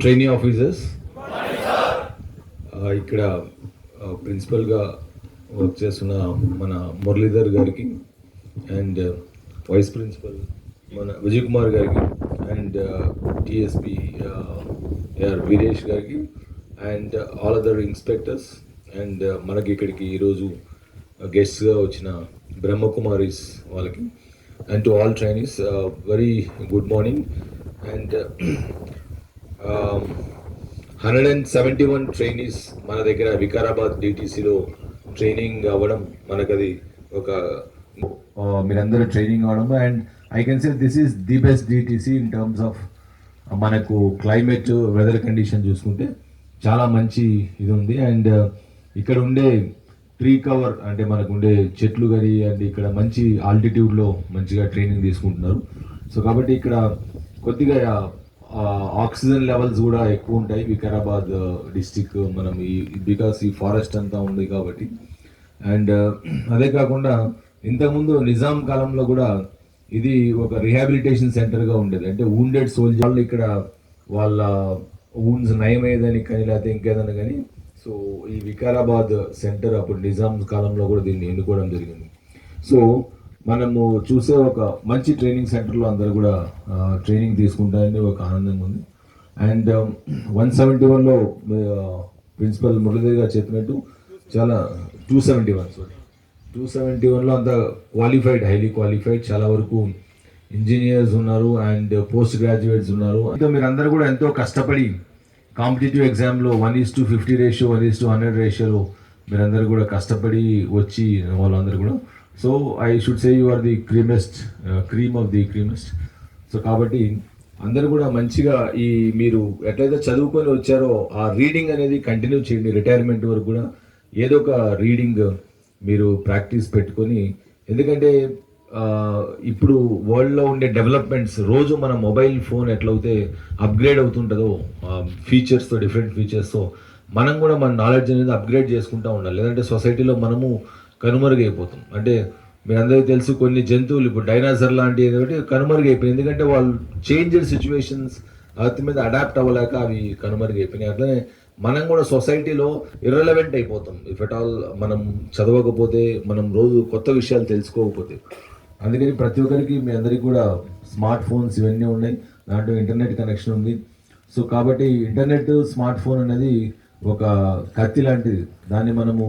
Training officers uh, ఇక్కడ uh, ప్రిన్సిపల్గా work చేస్తున్న మన మురళీధర్ గారికి అండ్ వైస్ ప్రిన్సిపల్ మన విజయ్ కుమార్ గారికి అండ్ టిఎస్పి ఆర్ వీరేష్ గారికి and all other inspectors and మనకి ఇక్కడికి ఈరోజు గెస్ట్గా uh, వచ్చిన బ్రహ్మకుమారీస్ వాళ్ళకి and to all trainees very good morning and hundred and seventy one trainees మన దగ్గర వికారాబాద్ డిటీసీలో ట్రైనింగ్ అవ్వడం మనకది ఒక uh, మీరందరూ ట్రైనింగ్ అవ్వడం and I can say this is the best DTC in terms of మనకు క్లైమేట్ వెదర్ కండిషన్ చూసుకుంటే చాలా మంచి ఇది ఉంది. అండ్ uh, ఇక్కడ ఉండే ట్రీ కవర్ అంటే మనకు ఉండే చెట్లు కానీ అండ్ ఇక్కడ మంచి ఆల్టిట్యూడ్లో మంచిగా ట్రైనింగ్ తీసుకుంటున్నారు. సో కాబట్టి ఇక్కడ కొద్దిగా ఆక్సిజన్ లెవెల్స్ కూడా ఎక్కువ ఉంటాయి. వికారాబాద్ డిస్టిక్ మనం ఈ బికాస్ ఈ ఫారెస్ట్ అంతా ఉంది కాబట్టి. అండ్ అదే కాకుండా ఇంతకుముందు నిజాం కాలంలో కూడా ఇది ఒక రిహాబిలిటేషన్ సెంటర్గా ఉండేది. అంటే wounded సోల్జర్ వాళ్ళు ఇక్కడ వాళ్ళ వూన్స్ నయమయ్యేదని కానీ లేకపోతే ఇంకేదైనా కానీ సో ఈ వికారాబాద్ సెంటర్ అప్పుడు నిజాం కాలంలో కూడా దీన్ని ఎన్నుకోవడం జరిగింది. సో మనము చూసే ఒక మంచి ట్రైనింగ్ సెంటర్లో అందరూ కూడా ట్రైనింగ్ తీసుకుంటారని ఒక ఆనందంగా ఉంది. అండ్ వన్ సెవెంటీ వన్లో ప్రిన్సిపల్ మురళీధర్ గారు చెప్పినట్టు చాలా two seventy one sorry two seventy వన్లో అంత క్వాలిఫైడ్ హైలీ క్వాలిఫైడ్ చాలా వరకు ఇంజనీర్స్ ఉన్నారు అండ్ పోస్ట్ గ్రాడ్యుయేట్స్ ఉన్నారు. అంటే మీరు అందరూ కూడా ఎంతో కష్టపడి కాంపిటేటివ్ ఎగ్జామ్లో one is to fifty ratio one is to hundred రేషియోలో మీరందరూ కూడా కష్టపడి వచ్చి వాళ్ళందరూ కూడా so I should say you are the creamest cream of the creamest so కాబట్టి అందరూ కూడా మంచిగా ఈ మీరు ఎట్లయితే చదువుకొని వచ్చారో ఆ రీడింగ్ అనేది కంటిన్యూ చేయండి. రిటైర్మెంట్ వరకు కూడా ఏదో ఒక రీడింగ్ మీరు ప్రాక్టీస్ పెట్టుకొని ఎందుకంటే ఇప్పుడు వరల్డ్లో ఉండే డెవలప్మెంట్స్ రోజు మన మొబైల్ ఫోన్ ఎట్లయితే అప్గ్రేడ్ అవుతుంటుందో ఫీచర్స్తో డిఫరెంట్ ఫీచర్స్తో మనం కూడా మన నాలెడ్జ్ అనేది అప్గ్రేడ్ చేసుకుంటూ ఉండాలి. లేదంటే సొసైటీలో మనము కనుమరుగైపోతాం. అంటే మీరందరికీ తెలుసు కొన్ని జంతువులు ఇప్పుడు డైనాసర్ లాంటివి ఒకటి కనుమరుగైపోయింది. ఎందుకంటే వాళ్ళు చేంజ్డ్ సిచ్యువేషన్స్ అతి మీద అడాప్ట్ అవ్వలేక అవి కనుమరుగైపోయినాయి. అట్లనే మనం కూడా సొసైటీలో ఇర్రెలవెంట్ అయిపోతాం. ఇఫ్ ఎట్ ఆల్ మనం చదవకపోతే మనం రోజు కొత్త విషయాలు తెలుసుకోకపోతే. అందుకని ప్రతి ఒక్కరికి మీ అందరికీ కూడా స్మార్ట్ ఫోన్స్ ఇవన్నీ ఉన్నాయి. దాంట్లో ఇంటర్నెట్ కనెక్షన్ ఉంది. సో కాబట్టి ఇంటర్నెట్ స్మార్ట్ ఫోన్ అనేది ఒక కత్తి లాంటిది. దాన్ని మనము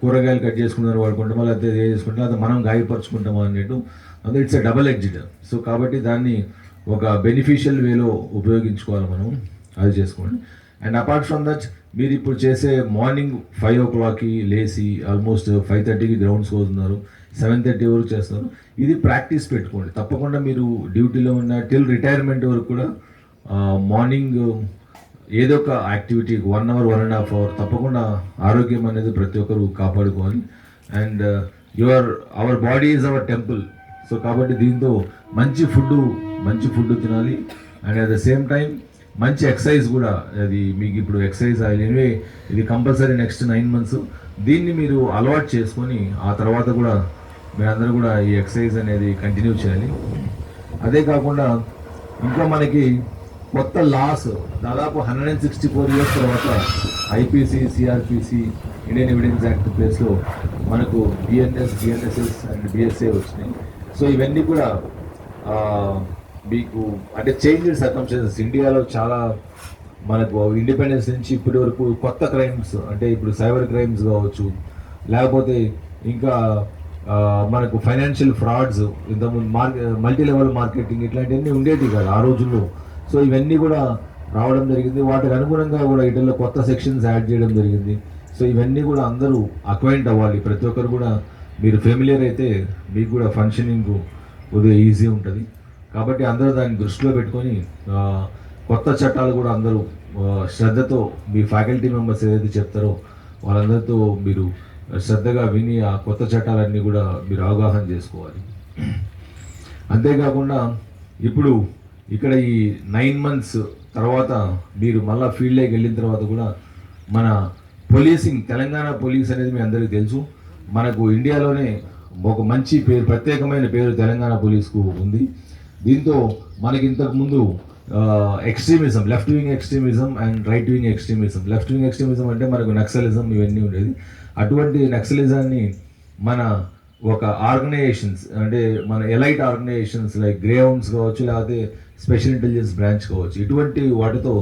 కూరగాయలు కట్ చేసుకున్నారు వాడుకుంటాం లేకపోతే ఏ చేసుకుంటాం అది మనం గాయపరుచుకుంటామా అన్నట్టు. అందులో ఇట్స్ డబల్ ఎగ్జిట్ సో కాబట్టి దాన్ని ఒక బెనిఫిషియల్ వేలో ఉపయోగించుకోవాలి మనం అది చేసుకోండి. అండ్ అపార్ట్ ఫ్రమ్ దట్ మీరు ఇప్పుడు చేసే మార్నింగ్ ఫైవ్ ఓ క్లాక్కి లేచి ఆల్మోస్ట్ ఫైవ్ థర్టీకి గ్రౌండ్స్ పోతున్నారు సెవెన్ థర్టీ వరకు చేస్తున్నారు. ఇది ప్రాక్టీస్ పెట్టుకోండి. తప్పకుండా మీరు డ్యూటీలో ఉన్న టిల్ రిటైర్మెంట్ వరకు కూడా మార్నింగ్ ఏదో ఒక activity one hour one and half hour తప్పకుండా ఆరోగ్యం అనేది ప్రతి ఒక్కరు కాపాడుకోవాలి. And your our body is our temple so కాబట్టి దీంతో మంచి ఫుడ్ మంచి ఫుడ్ తినాలి. And at the same time మంచి ఎక్సర్సైజ్ కూడా అది మీకు ఇప్పుడు ఎక్సర్సైజ్ ఎనివే ఇది కంపల్సరీ నెక్స్ట్ నైన్ మంత్స్ దీన్ని మీరు అలవాటు చేసుకొని ఆ తర్వాత కూడా మీరందరూ కూడా ఈ ఎక్సర్సైజ్ అనేది కంటిన్యూ చేయాలి. అదే కాకుండా ఇంకా మనకి కొత్త లాస్ దాదాపు hundred and sixty four years తర్వాత IPC CrPC Indian evidence act ప్లేస్లో మనకు బిఎన్ఎస్ బిఎన్ఎస్ఎస్ అండ్ బిఎస్ఏ వచ్చినాయి. సో ఇవన్నీ కూడా మీకు అంటే చేంజెస్ సర్కమ్స్టెన్సెస్ ఇండియాలో చాలా మనకు ఇండిపెండెన్స్ నుంచి ఇప్పటి వరకు కొత్త క్రైమ్స్ అంటే ఇప్పుడు సైబర్ క్రైమ్స్ కావచ్చు లేకపోతే ఇంకా మనకు ఫైనాన్షియల్ ఫ్రాడ్స్ ఇంతకుముందు మార్కె మల్టీ లెవెల్ మార్కెటింగ్ ఇట్లాంటివన్నీ ఉండేవి కాదు ఆ రోజుల్లో. సో ఇవన్నీ కూడా రావడం జరిగింది. వాటికి అనుగుణంగా కూడా వీటిల్లో కొత్త సెక్షన్స్ యాడ్ చేయడం జరిగింది. సో ఇవన్నీ కూడా అందరూ అక్వైంట్ అవ్వాలి. ప్రతి ఒక్కరు కూడా మీరు ఫెమిలియర్ అయితే మీకు కూడా ఫంక్షనింగ్ కొద్దిగా ఈజీ ఉంటుంది. కాబట్టి అందరూ దాన్ని దృష్టిలో పెట్టుకొని కొత్త చట్టాలు కూడా అందరూ శ్రద్ధతో మీ ఫ్యాకల్టీ మెంబర్స్ ఏదైతే చెప్తారో వాళ్ళందరితో మీరు శ్రద్ధగా విని ఆ కొత్త చట్టాలన్నీ కూడా మీరు అవగాహన చేసుకోవాలి. అంతేకాకుండా ఇప్పుడు ఇక్కడ ఈ నైన్ మంత్స్ తర్వాత మీరు మళ్ళీ ఫీల్డ్లోకి వెళ్ళిన తర్వాత కూడా మన పోలీసింగ్ తెలంగాణ పోలీస్ అనేది మీ అందరికీ తెలుసు. మనకు ఇండియాలోనే ఒక మంచి పేరు ప్రత్యేకమైన పేరు తెలంగాణ పోలీస్కు ఉంది. దీంతో మనకి ఇంతకుముందు extremism left wing extremism and right wing extremism left wing extremism అంటే మనకు నక్సలిజం ఇవన్నీ ఉండేది. అటువంటి నక్సలిజాన్ని మన ఒక ఆర్గనైజేషన్స్ అంటే మన ఎలైట్ ఆర్గనైజేషన్స్ లైక్ గ్రేహౌండ్స్ కావచ్చు లేకపోతే స్పెషల్ ఇంటెలిజెన్స్ బ్రాంచ్ కావచ్చు ఇటువంటి వాటితో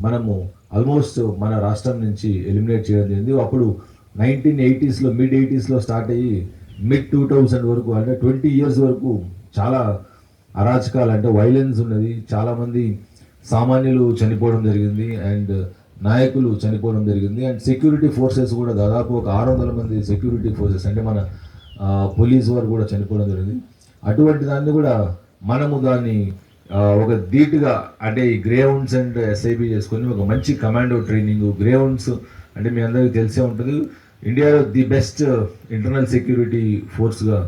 మనము ఆల్మోస్ట్ మన రాష్ట్రం నుంచి ఎలిమినేట్ చేయడం జరిగింది. అప్పుడు నైన్టీన్ ఎయిటీస్లో మిడ్ ఎయిటీస్లో స్టార్ట్ అయ్యి మిడ్ టూ థౌజండ్ వరకు అంటే ట్వంటీ ఇయర్స్ వరకు చాలా అరాచకాలు అంటే వైలెన్స్ ఉన్నది. చాలామంది సామాన్యులు చనిపోవడం జరిగింది అండ్ నాయకులు చనిపోవడం జరిగింది. అండ్ సెక్యూరిటీ ఫోర్సెస్ కూడా దాదాపు ఒక ఆరు వందల మంది సెక్యూరిటీ ఫోర్సెస్ అంటే మన పోలీస్ వారు కూడా చనిపోవడం జరిగింది. అటువంటి దాన్ని కూడా మనము దాన్ని ఒక ధీటుగా అంటే ఈ గ్రేహౌండ్స్ అండ్ ఎస్ఐబి చేసుకొని ఒక మంచి కమాండో ట్రైనింగ్ గ్రేహౌండ్స్ అంటే మీ అందరికీ తెలిసే ఉంటుంది. ఇండియాలో ది బెస్ట్ ఇంటర్నల్ సెక్యూరిటీ ఫోర్స్గా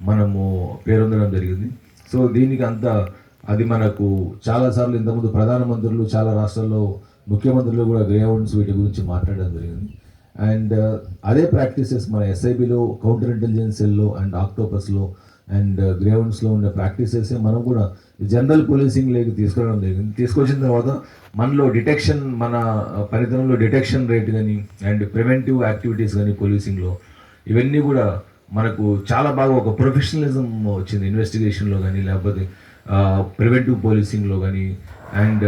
మనము పేరొందడం జరిగింది. సో దీనికి అంత అది మనకు చాలాసార్లు ఇంతకుముందు ప్రధానమంత్రులు చాలా రాష్ట్రాల్లో ముఖ్యమంత్రులు కూడా గ్రేహౌండ్స్ వీటి గురించి మాట్లాడడం జరిగింది. అండ్ అదే ప్రాక్టీసెస్ మన ఎస్ఐబిలో కౌంటర్ ఇంటెలిజెన్స్ సెల్లో అండ్ ఆక్టోపస్లో అండ్ గ్రేహౌండ్స్లో ఉన్న ప్రాక్టీసెస్ మనం కూడా జనరల్ పోలీసింగ్ లేక తీసుకురావడం జరిగింది తీసుకొచ్చిన తర్వాత మనలో డిటెక్షన్ మన పనితనంలో డిటెక్షన్ రేట్ కానీ అండ్ ప్రివెంటివ్ యాక్టివిటీస్ కానీ పోలీసింగ్లో ఇవన్నీ కూడా మనకు చాలా బాగా ఒక ప్రొఫెషనలిజం వచ్చింది. ఇన్వెస్టిగేషన్లో కానీ లేకపోతే ప్రివెంటివ్ పోలీసింగ్లో కానీ అండ్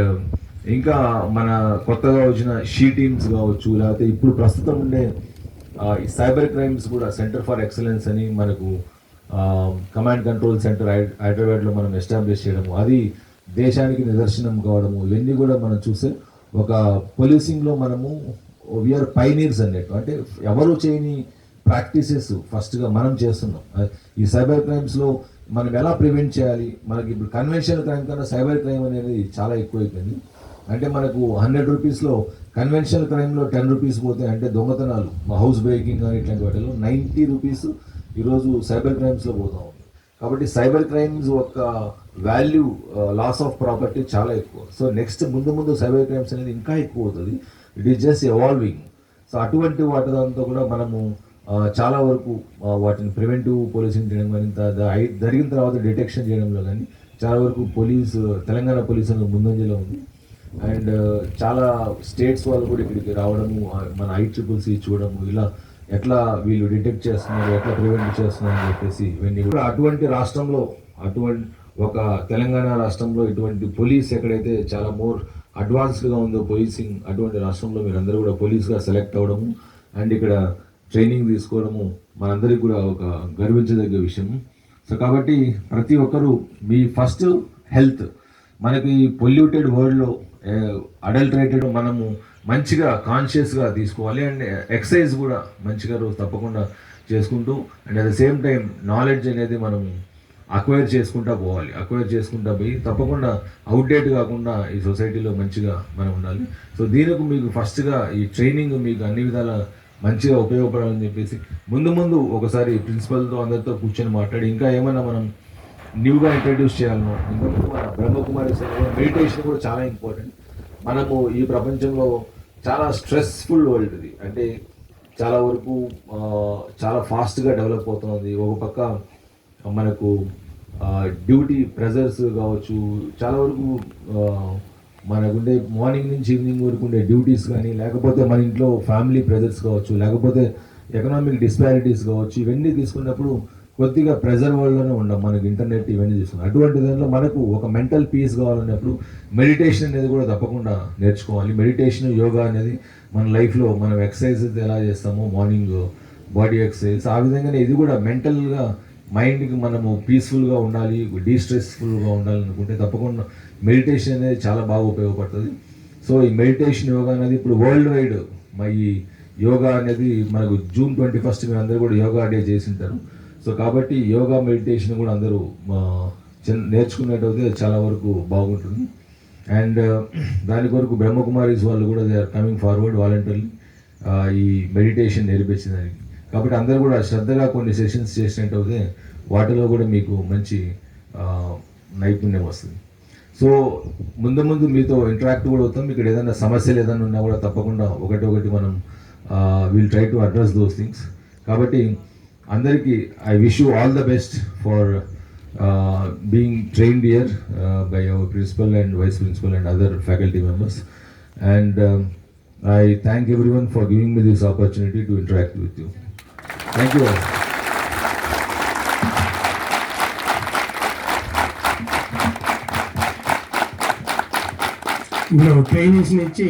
ఇంకా మన కొత్తగా వచ్చిన షీ టీమ్స్ కావచ్చు లేకపోతే ఇప్పుడు ప్రస్తుతం ఉండే ఈ సైబర్ క్రైమ్స్ కూడా సెంటర్ ఫర్ ఎక్సలెన్స్ అని మనకు కమాండ్ కంట్రోల్ సెంటర్ హైదరాబాద్లో మనం ఎస్టాబ్లిష్ చేయడము అది దేశానికి నిదర్శనం కావడము ఇవన్నీ కూడా మనం చూస్తే ఒక పోలీసింగ్లో మనము వీఆర్ పైనీర్స్ అన్నట్టు. అంటే ఎవరు చేయని ప్రాక్టీసెస్ ఫస్ట్గా మనం చేస్తున్నాం. ఈ సైబర్ క్రైమ్స్లో మనం ఎలా ప్రివెంట్ చేయాలి? మనకి ఇప్పుడు కన్వెన్షనల్ క్రైమ్ కన్నా సైబర్ క్రైమ్ అనేది చాలా ఎక్కువైపోయింది. అంటే మనకు హండ్రెడ్ రూపీస్లో కన్వెన్షనల్ క్రైమ్లో టెన్ రూపీస్ పోతే అంటే దొంగతనాలు హౌస్ బ్రేకింగ్ కానీ ఇట్లాంటి వాటిలో నైంటీ రూపీస్ ఈరోజు సైబర్ క్రైమ్స్లో పోతా ఉంది. కాబట్టి సైబర్ క్రైమ్స్ ఒక వాల్యూ లాస్ ఆఫ్ ప్రాపర్టీ చాలా ఎక్కువ. సో నెక్స్ట్ ముందు ముందు సైబర్ క్రైమ్స్ అనేది ఇంకా ఎక్కువ అవుతుంది. It is just evolving so అటువంటి వాటి దాంతో కూడా మనము uh, చాలా వరకు uh, వాటిని ప్రివెంటివ్ పోలీసింగ్ చేయడం కానీ జరిగిన తర్వాత డిటెక్షన్ చేయడంలో కానీ చాలా వరకు పోలీస్ తెలంగాణ పోలీస్ ముందంజలో ఉంది. అండ్ చాలా స్టేట్స్ వాళ్ళు కూడా ఇక్కడికి రావడము మన ఐ చూడడము ఇలా ఎట్లా వీళ్ళు డిటెక్ట్ చేస్తున్నారు ఎట్లా ప్రివెంట్ చేస్తున్నారు అని చెప్పేసి ఇవన్నీ కూడా అటువంటి రాష్ట్రంలో అటువంటి ఒక తెలంగాణ రాష్ట్రంలో ఇటువంటి పోలీస్ ఎక్కడైతే చాలా మోర్ అడ్వాన్స్డ్గా ఉందో పోలీసింగ్ అటువంటి రాష్ట్రంలో మీరు అందరూ కూడా పోలీస్గా సెలెక్ట్ అవ్వడము అండ్ ఇక్కడ ట్రైనింగ్ తీసుకోవడము మనందరికీ కూడా ఒక గర్వించదగ్గ విషయం. సో కాబట్టి ప్రతి ఒక్కరూ మీ ఫస్ట్ హెల్త్ మనకి పొల్యూటెడ్ వరల్డ్లో అడల్టరేటెడ్ మనము మంచిగా కాన్షియస్గా తీసుకోవాలి అండ్ ఎక్సర్సైజ్ కూడా మంచిగా రోజు తప్పకుండా చేసుకుంటూ and at the same time knowledge అనేది మనం అక్వైర్ చేసుకుంటా పోవాలి. అక్వైర్ చేసుకుంటా పోయి తప్పకుండా అవుట్డేట్ కాకుండా ఈ సొసైటీలో మంచిగా మనం ఉండాలి. సో దీనికి మీకు ఫస్ట్గా ఈ ట్రైనింగ్ మీకు అన్ని విధాల మంచిగా ఉపయోగపడాలని చెప్పేసి ముందు ముందు ఒకసారి ప్రిన్సిపల్తో అందరితో కూర్చొని మాట్లాడి ఇంకా ఏమైనా మనం న్యూగా ఇంట్రడ్యూస్ చేయాలనో. ఇంతకుముందు మన బ్రహ్మకుమారి సార్ మెడిటేషన్ కూడా చాలా ఇంపార్టెంట్ మనము ఈ ప్రపంచంలో చాలా స్ట్రెస్ఫుల్ వరల్డ్ ఇది. అంటే చాలా వరకు చాలా ఫాస్ట్గా డెవలప్ అవుతుంది. ఒక పక్క మనకు డ్యూటీ ప్రెజర్స్ కావచ్చు చాలా వరకు మనకుండే మార్నింగ్ నుంచి ఈవినింగ్ వరకు ఉండే డ్యూటీస్ కానీ లేకపోతే మన ఇంట్లో ఫ్యామిలీ ప్రెజర్స్ కావచ్చు లేకపోతే ఎకనామిక్ డిస్పారిటీస్ కావచ్చు ఇవన్నీ తీసుకున్నప్పుడు కొద్దిగా ప్రెజర్ వరల్డ్లోనే ఉండం మనకి ఇంటర్నెట్ ఇవన్నీ చూస్తున్నాం. అటువంటి దాంట్లో మనకు ఒక మెంటల్ పీస్ కావాలన్నప్పుడు మెడిటేషన్ అనేది కూడా తప్పకుండా నేర్చుకోవాలి. మెడిటేషన్ యోగా అనేది మన లైఫ్లో మనం ఎక్సర్సైజెస్ ఎలా చేస్తామో మార్నింగ్ బాడీ ఎక్సర్సైజ్ ఆ విధంగానే ఇది కూడా మెంటల్గా మైండ్కి మనము పీస్ఫుల్గా ఉండాలి డీస్ట్రెస్ఫుల్గా ఉండాలి అనుకుంటే తప్పకుండా మెడిటేషన్ అనేది చాలా బాగా ఉపయోగపడుతుంది. సో ఈ మెడిటేషన్ యోగా అనేది ఇప్పుడు వరల్డ్ వైడ్. మా ఈ యోగా అనేది మనకు జూన్ ట్వంటీ ఫస్ట్ మీరు అందరూ కూడా యోగా డే చేసింటారు సో కాబట్టి యోగా మెడిటేషన్ కూడా అందరూ మా నేర్చుకున్నట్టయితే చాలా వరకు బాగుంటుంది. అండ్ దాని కొరకు బ్రహ్మకుమారీస్ వాళ్ళు కూడా they are coming forward voluntarily ఈ మెడిటేషన్ నేర్పించడానికి కాబట్టి అందరూ కూడా శ్రద్ధగా కొన్ని సెషన్స్ చేసినట్టయితే వాటిలో కూడా మీకు మంచి నైపుణ్యం వస్తుంది. సో ముందు ముందు మీతో ఇంటరాక్ట్ కూడా అవుతాం. ఇక్కడ ఏదైనా సమస్యలు ఏదైనా ఉన్నా కూడా తప్పకుండా ఒకటి ఒకటి మనం will try to address those things కాబట్టి అందరికీ I wish you all the best for uh, being trained here uh, by our principal and vice principal and other faculty members. And um, I thank everyone for giving me this opportunity to interact with you. Thank you all. ఇప్పుడు trainings నుంచి